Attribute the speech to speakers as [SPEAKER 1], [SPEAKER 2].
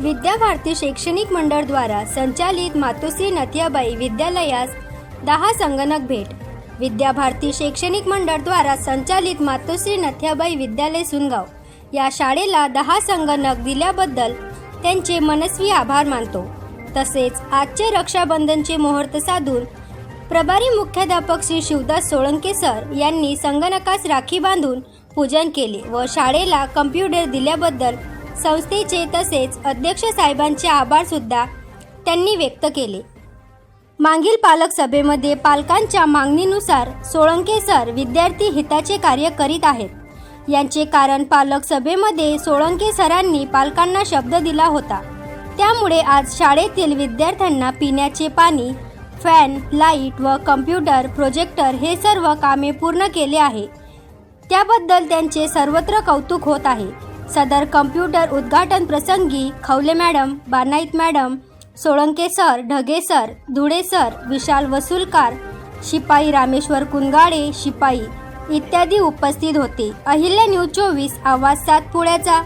[SPEAKER 1] विद्याभारती शैक्षणिक मंडळ द्वारा संचालित मातोश्री नथियाबाई विद्यालयास दहा संगणक भेट. विद्याभारती शैक्षणिक मंडळ द्वारा संचालित मातोश्री नथियाबाई विद्यालय सुनगाव या शाळेला दहा संगणक दिल्याबद्दल त्यांचे मनस्वी आभार मानतो. तसेच आजचे रक्षाबंधनचे मुहूर्त साधून प्रभारी मुख्याध्यापक श्री शिवदास सोळंके सर यांनी संगणकास राखी बांधून पूजन केले व शाळेला कम्प्युटर दिल्याबद्दल संस्थेचे तसेच अध्यक्ष साहेबांचे आभार सुद्धा त्यांनी व्यक्त केले. मागील पालक सभेमध्ये पालकांच्या मागणीनुसार सोळंके सर विद्यार्थी हिताचे कार्य करीत आहेत. यांचे कारण पालक सभेमध्ये सोळंके सरांनी पालकांना शब्द दिला होता. त्यामुळे आज शाळेतील विद्यार्थ्यांना पिण्याचे पाणी फॅन लाइट व कम्प्युटर प्रोजेक्टर हे सर्व कामे पूर्ण केले आहे. त्याबद्दल त्यांचे सर्वत्र कौतुक होत आहे. सदर कम्प्युटर उद्घाटन प्रसंगी Khawale madam Banait madam Solanke sir Dhage sir Dhule sir Vishal Vasulkar शिपाई रामेश्वर कुंगाडे शिपाई इत्यादी उपस्थित होते. अहिल्या न्यूज चोवीस आवाज सात पुण्याचा